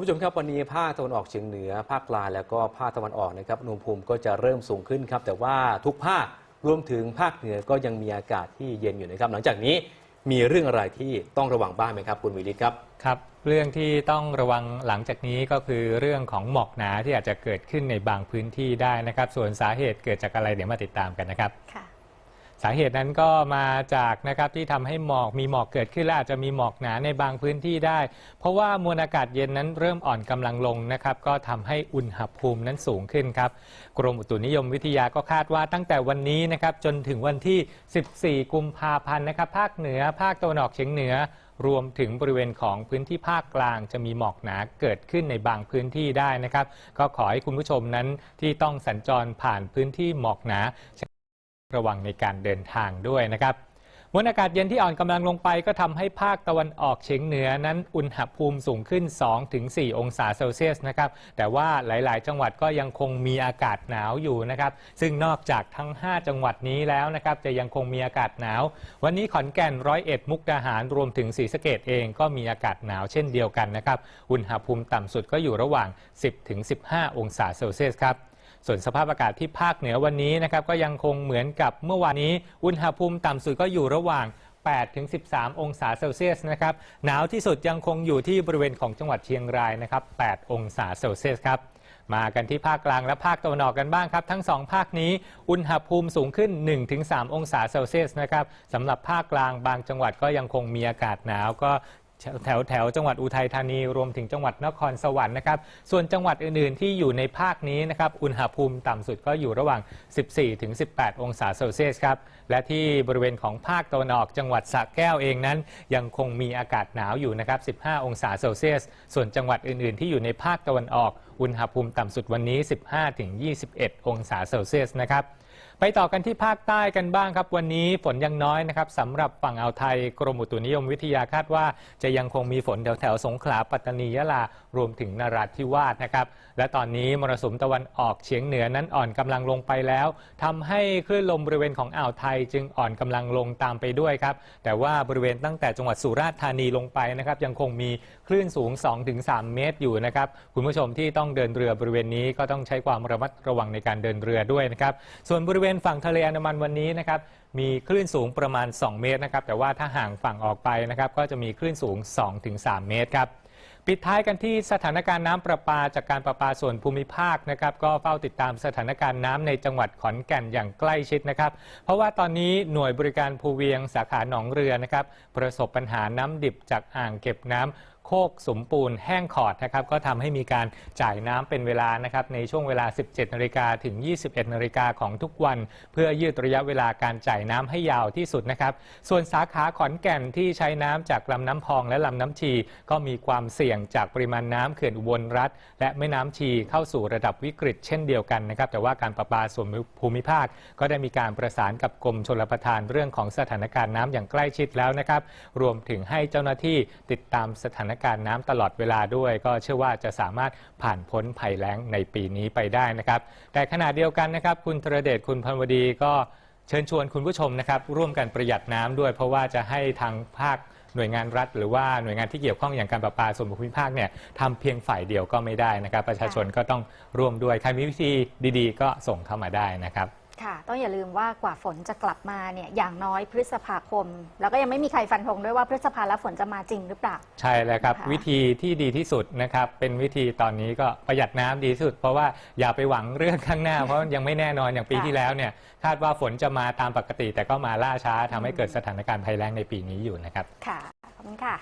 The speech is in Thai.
คุณผู้ชมครับวันนี้ภาคตะวันออกเฉียงเหนือ ภาคกลางแล้วก็ภาคตะวันออกนะครับอุณหภูมิก็จะเริ่มสูงขึ้นครับ แต่ว่าทุกภาครวมถึงภาคเหนือก็ยังมีอากาศที่เย็นอยู่นะครับ หลังจากนี้มีเรื่องอะไรที่ต้องระวังบ้างไหมครับ คุณวิริตครับครับ เรื่องที่ต้องระวังหลังจากนี้ก็คือเรื่องของหมอกหนาที่อาจจะเกิดขึ้นในบางพื้นที่ได้นะครับ ส่วนสาเหตุเกิดจากอะไรเดี๋ยวมาติดตามกันนะครับค่ะ สาเหตุนั้นก็มาจากนะครับที่ทำให้หมอกมีหมอกเกิดขึ้นและอาจจะมีหมอกหนาในบางพื้นที่ได้ เพราะว่ามวลอากาศเย็นนั้นเริ่มอ่อนกำลังลงนะครับก็ทำให้อุณหภูมินั้นสูงขึ้นครับกรมอุตุนิยมวิทยาก็คาดว่าตั้งแต่วันนี้นะครับจนถึงวันที่ 14 กุมภาพันธ์นะครับภาคเหนือ ภาคตะวันออกเฉียงเหนือรวมถึงบริเวณของพื้นที่ภาคกลางจะมีหมอกหนาเกิดขึ้นในบางพื้นที่ได้นะครับ ก็ขอให้คุณผู้ชมนั้นที่ต้องสัญจรผ่านพื้นที่หมอกหนา ระวังในการเดินทางด้วยนะครับมวลอากาศเย็นที่อ่อนกำลังลงไปก็ทำให้ภาคตะวันออกเฉียงเหนือนั้นอุณหภูมิสูงขึ้น 2-4 องศาเซลเซียสนะครับแต่ว่าหลาย ๆ จังหวัดก็ยังคงมีอากาศหนาวอยู่นะครับซึ่งนอกจากทั้ง 5 จังหวัดนี้แล้วนะครับจะยังคงมีอากาศหนาว วันนี้ขอนแก่นร้อยเอ็ดมุกดาหารรวมถึงศรีสะเกดเองก็มีอากาศหนาวเช่นเดียวกันนะครับอุณหภูมิต่ำสุดก็อยู่ระหว่าง 10-15 องศาเซลเซียสครับ ส่วนสภาพอากาศที่ภาคเหนือวันนี้นะครับก็ยังคงเหมือนกับเมื่อวานนี้ อุณหภูมิต่ำสุดก็อยู่ระหว่าง8ถึง13 องศาเซลเซียสนะครับหนาวที่สุดยังคงอยู่ที่บริเวณของจังหวัดเชียงรายนะครับ 8 องศาเซลเซียสครับมากันที่ภาคกลางและภาคตะวันออกกันบ้างครับ ทั้งสองภาคนี้อุณหภูมิสูงขึ้น 1-3 องศาเซลเซียสนะครับสำหรับภาคกลางบางจังหวัดก็ยังคงมีอากาศหนาว ก็ แถวแถวจังหวัดอุทัยธานีรวมถึงจังหวัดนครสวรรค์นะครับ ส่วนจังหวัดอื่น ๆ ที่อยู่ในภาคนี้นะครับอุณหภูมิต่ำสุดก็อยู่ระหว่าง 14 ถึง 18 องศาเซลเซียสครับ และที่บริเวณของภาคตะวันออกจังหวัดสระแก้วเองนั้น ยังคงมีอากาศหนาวอยู่นะครับ 15 องศาเซลเซียส ส่วนจังหวัดอื่น ๆ ที่อยู่ในภาคตะวันออก อุณหภูมิต่ำสุดวันนี้ 15 ถึง 21 องศาเซลเซียสนะครับ ไปต่อกันที่ภาคใต้กันบ้างครับ วันนี้ฝนยังน้อยนะครับสำหรับฝั่งอ่าวไทยกรมอุตุนิยมวิทยาคาดว่า จะยังคงมีฝนแถวแถวสงขลาปัตตานียะลารวมถึงนราธิวาสนะครับ และตอนนี้มรสุมตะวันออกเฉียงเหนือนั้นอ่อนกำลังลงไปแล้วทำให้คลื่นลมบริเวณของอ่าวไทยจึงอ่อนกำลังลงตามไปด้วยครับ แต่ว่าบริเวณตั้งแต่จังหวัดสุราษฎร์ธานีลงไปนะครับยังคงมีคลื่นสูง 2-3 เมตรอยู่นะครับคุณผู้ชมที่ต้องเดินเรือบริเวณนี้ก็ต้องใช้ความระมัดระวังในการเดินเรือด้วยนะครับส่วนบริเวณฝั่งทะเลอันดามันวันนี้นะครับมีคลื่นสูงประมาณ 2 เมตรนะครับแต่ว่าถ้าห่างฝั่งออกไปนะครับก็จะมีคลื่นสูง 2-3 เมตรครับปิดท้ายกันที่สถานการณ์น้ำประปาจากการประปาส่วนภูมิภาคนะครับก็เฝ้าติดตามสถานการณ์น้ำในจังหวัดขอนแก่นอย่างใกล้ชิดนะครับ เพราะว่าตอนนี้หน่วยบริการภูเวียงสาขาหนองเรือนะครับประสบปัญหาน้ำดิบจากอ่างเก็บน้ำโคกสมปูนแห้งขอดนะครับก็ทำให้มีการจ่ายน้ำเป็นเวลานะครับในช่วงเวลา 17นาฬิกาถึง 21นาฬิกาของทุกวัน เพื่อยืดระยะเวลาการจ่ายน้ำให้ยาวที่สุดนะครับ ส่วนสาขาขอนแก่นที่ใช้น้ำจากลำน้ำพองและลำน้ำชี ก็มีความเสี่ยงจากปริมาณน้ำเขื่อนอุบลรัฐ และแม่น้ำชีเข้าสู่ระดับวิกฤตเช่นเดียวกันนะครับ แต่ว่าการประปาส่วนภูมิภาค ก็ได้มีการประสานกับกรมชลประทานเรื่องของสถานการณ์น้ำอย่างใกล้ชิดแล้วนะครับ รวมถึงให้เจ้าหน้าที่ติดตามสถานการณ์น้ำตลอดเวลาด้วย ก็เชื่อว่าจะสามารถผ่านพ้นภัยแล้งในปีนี้ไปได้นะครับ แต่ขณะเดียวกันนะครับ คุณธรเดชคุณพันวดีก็เชิญชวนคุณผู้ชมนะครับร่วมกันประหยัดน้ำด้วย เพราะว่าจะให้ทางภาคหน่วยงานรัฐ หรือว่าหน่วยงานที่เกี่ยวข้องอย่างการประปาส่วนภูมิภาคเนี่ยทำเพียงฝ่ายเดียวก็ไม่ได้นะครับ ประชาชนก็ต้องร่วมด้วยใครมีวิธีดี ๆ ก็ส่งเข้ามาได้นะครับ ค่ะ ต้องอย่าลืมว่ากว่าฝนจะกลับมาเนี่ยอย่างน้อยพฤษภาคม แล้วก็ยังไม่มีใครฟันธงด้วยว่าพฤษภาแล้วฝนจะมาจริงหรือเปล่า ใช่แล้วครับ ค่ะ วิธีที่ดีที่สุดนะครับ เป็นวิธีตอนนี้ก็ประหยัดน้ำดีที่สุด เพราะว่าอย่าไปหวังเรื่องข้างหน้า เพราะยังไม่แน่นอนอย่างปีที่แล้วเนี่ยคาดว่าฝนจะมาตามปกติ แต่ก็มาล่าช้าทำให้เกิดสถานการณ์ภัยแล้งในปีนี้อยู่นะครับ ค่ะขอบคุณค่ะ